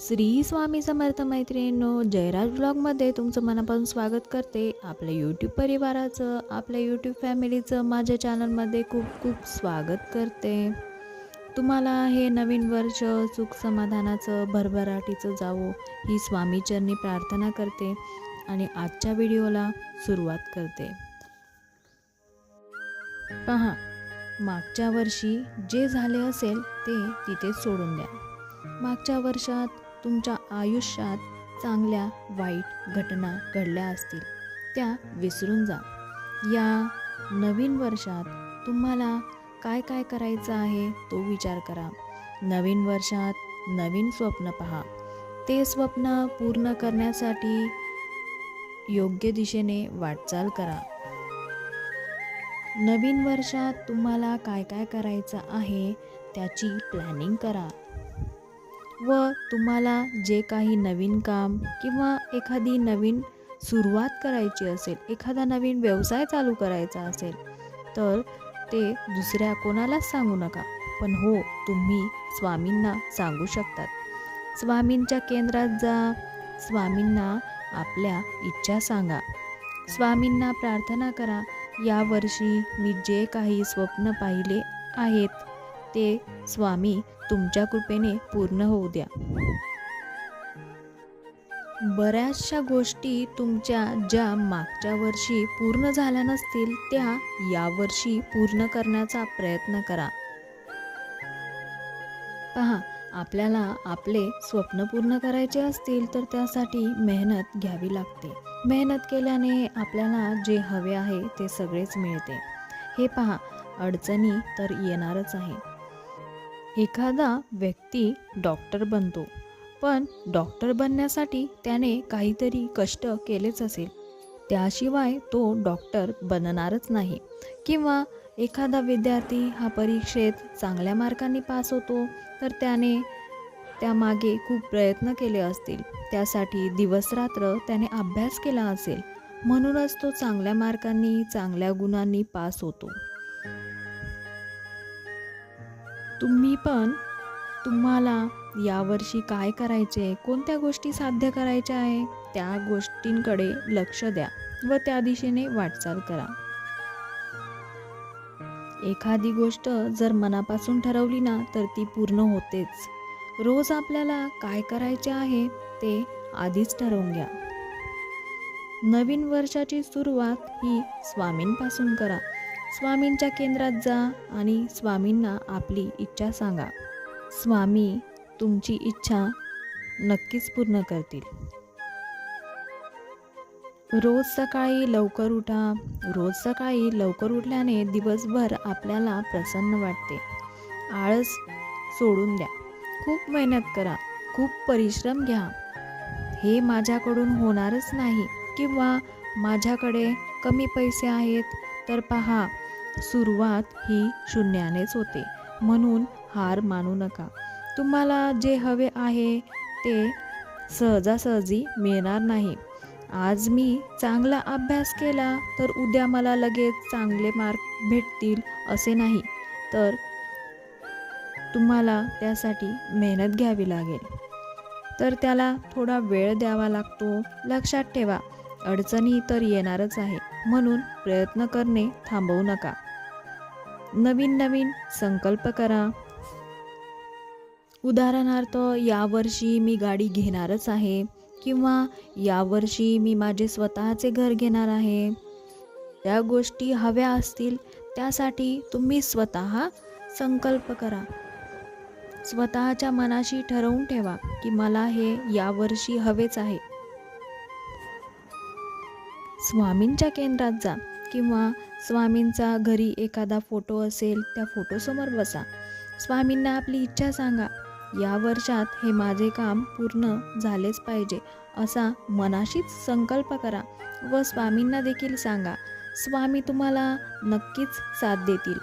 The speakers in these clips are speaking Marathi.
श्री स्वामी समर्थ मैत्रिणींनो जयराज ब्लॉगमध्ये तुमचं मनापासून स्वागत करते. आपल्या यूट्यूब परिवाराचं आपल्या यूट्यूब फॅमिलीचं माझ्या चॅनलमध्ये खूप खूप स्वागत करते. तुम्हाला हे नवीन वर्ष सुख समाधानाचं भरभराटीचं जावो ही स्वामीचरणी प्रार्थना करते आणि आजच्या व्हिडिओला सुरुवात करते. पहा मागच्या वर्षी जे झाले असेल ते तिथे सोडून द्या. मागच्या वर्षात तुमच्या आयुष्यात चांगल्या वाईट घटना घडल्या असतील त्या विसरून जा. या नवीन वर्षात तुम्हाला काय काय करायचं आहे तो विचार करा. नवीन वर्षात नवीन स्वप्न पहा. ते स्वप्न पूर्ण करण्यासाठी योग्य दिशेने वाटचाल करा. नवीन वर्षात तुम्हाला काय काय करायचं आहे त्याची प्लॅनिंग करा. व तुम्हाला जे काही नवीन काम किंवा एखादी नवीन सुरुवात करायची असेल एखादा नवीन व्यवसाय चालू करायचा असेल तर ते दुसऱ्या कोणालाच सांगू नका. पण हो तुम्ही स्वामींना सांगू शकतात स्वामींच्या केंद्रात जा स्वामींना आपल्या इच्छा सांगा. स्वामींना प्रार्थना करा. यावर्षी मी जे काही स्वप्न पाहिले आहेत ते स्वामी तुमच्या कृपेने पूर्ण होऊ द्या. बऱ्याचशा गोष्टी तुमच्या ज्या मागच्या वर्षी पूर्ण झाल्या नसतील त्या यावर्षी पूर्ण करण्याचा प्रयत्न करा. पहा आपल्याला आपले स्वप्न पूर्ण करायचे असतील तर त्यासाठी मेहनत घ्यावी लागते. मेहनत केल्याने आपल्याला जे हवे आहे ते सगळेच मिळते. हे पहा अडचणी तर येणारच आहे. एखादा व्यक्ती डॉक्टर बनतो. पण डॉक्टर बनण्यासाठी त्याने काहीतरी कष्ट केलेच असेल. त्याशिवाय तो डॉक्टर बनणारच नाही. किंवा एखादा विद्यार्थी हा परीक्षेत चांगल्या मार्कांनी पास होतो तर त्याने त्यामागे खूप प्रयत्न केले असतील. त्यासाठी दिवसरात्र त्याने अभ्यास केला असेल. म्हणूनच तो चांगल्या मार्कांनी चांगल्या गुणांनी पास होतो. तुम्ही पण तुम्हाला यावर्षी काय करायचे कोणत्या गोष्टी साध्य करायच्या आहे? त्या गोष्टींकडे लक्ष द्या व त्या दिशेने वाटचाल करा. एखादी गोष्ट जर मनापासून ठरवली ना तर ती पूर्ण होतेच. रोज आपल्याला काय करायचे आहे ते आधीच ठरवून घ्या. नवीन वर्षाची सुरुवात ही स्वामींपासून करा. स्वामींच्या केंद्रात जा आणि स्वामींना आपली इच्छा सांगा. स्वामी तुमची इच्छा नक्कीच पूर्ण करतील. रोज सकाळी लवकर उठा. रोज सकाळी लवकर उठल्याने दिवसभर आपल्याला प्रसन्न वाटते. आळस सोडून द्या. खूप मेहनत करा. खूप परिश्रम घ्या. हे माझ्याकडून होणारच नाही किंवा माझ्याकडे कमी पैसे आहेत तर पहा सुरुवात ही शून्यानेच होते. म्हणून हार मानू नका. तुम्हाला जे हवे आहे ते सहजासहजी मिळणार नाही. आज मी चांगला अभ्यास केला तर उद्या मला लगेच चांगले मार्क भेटतील असे नाही. तर तुम्हाला त्यासाठी मेहनत घ्यावी लागेल. तर त्याला थोडा वेळ द्यावा लागतो. लक्षात ठेवा. अडचणी तर येणारच आहे. म्हणून प्रयत्न करणे थांबवू नका. नवीन नवीन संकल्प करा. उदाहरणार्थ यावर्षी मी गाडी घेणारच आहे किंवा यावर्षी मी माझे स्वतःचे घर घेणार आहे. त्या गोष्टी हव्या असतील त्यासाठी तुम्ही स्वतः संकल्प करा. स्वतःच्या मनाशी ठरवून ठेवा की मला हे यावर्षी हवेच आहे. स्वामींच्या केंद्रात जा किंवा स्वामींचा घरी एखादा फोटो असेल त्या फोटोसमोर बसा. स्वामींना आपली इच्छा सांगा. या वर्षात हे माझे काम पूर्ण झालेच पाहिजे असा मनाशीच संकल्प करा व स्वामींना देखील सांगा. स्वामी तुम्हाला नक्कीच साथ देतील.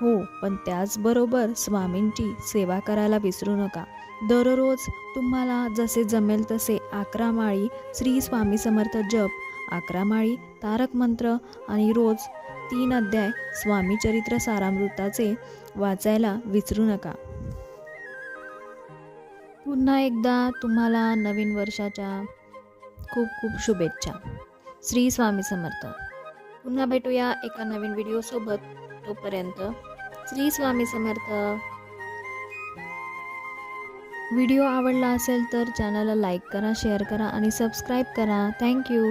हो पण त्याचबरोबर स्वामींची सेवा करायला विसरू नका. दररोज तुम्हाला जसे जमेल तसे अकरा माळी श्री स्वामी समर्थ जप अकरा माळी तारक मंत्र आणि रोज तीन अध्याय स्वामी चरित्र सारामृताचे वाचायला विसरू नका. पुन्हा एकदा तुम्हाला नवीन वर्षाच्या खूप खूप शुभेच्छा. श्री स्वामी समर्थ. पुन्हा भेटूया एका नवीन व्हिडिओसोबत तोपर्यंत श्री स्वामी समर्थ. व्हिडिओ आवडला असेल तर चॅनलला लाईक करा शेअर करा आणि सबस्क्राईब करा. थँक्यू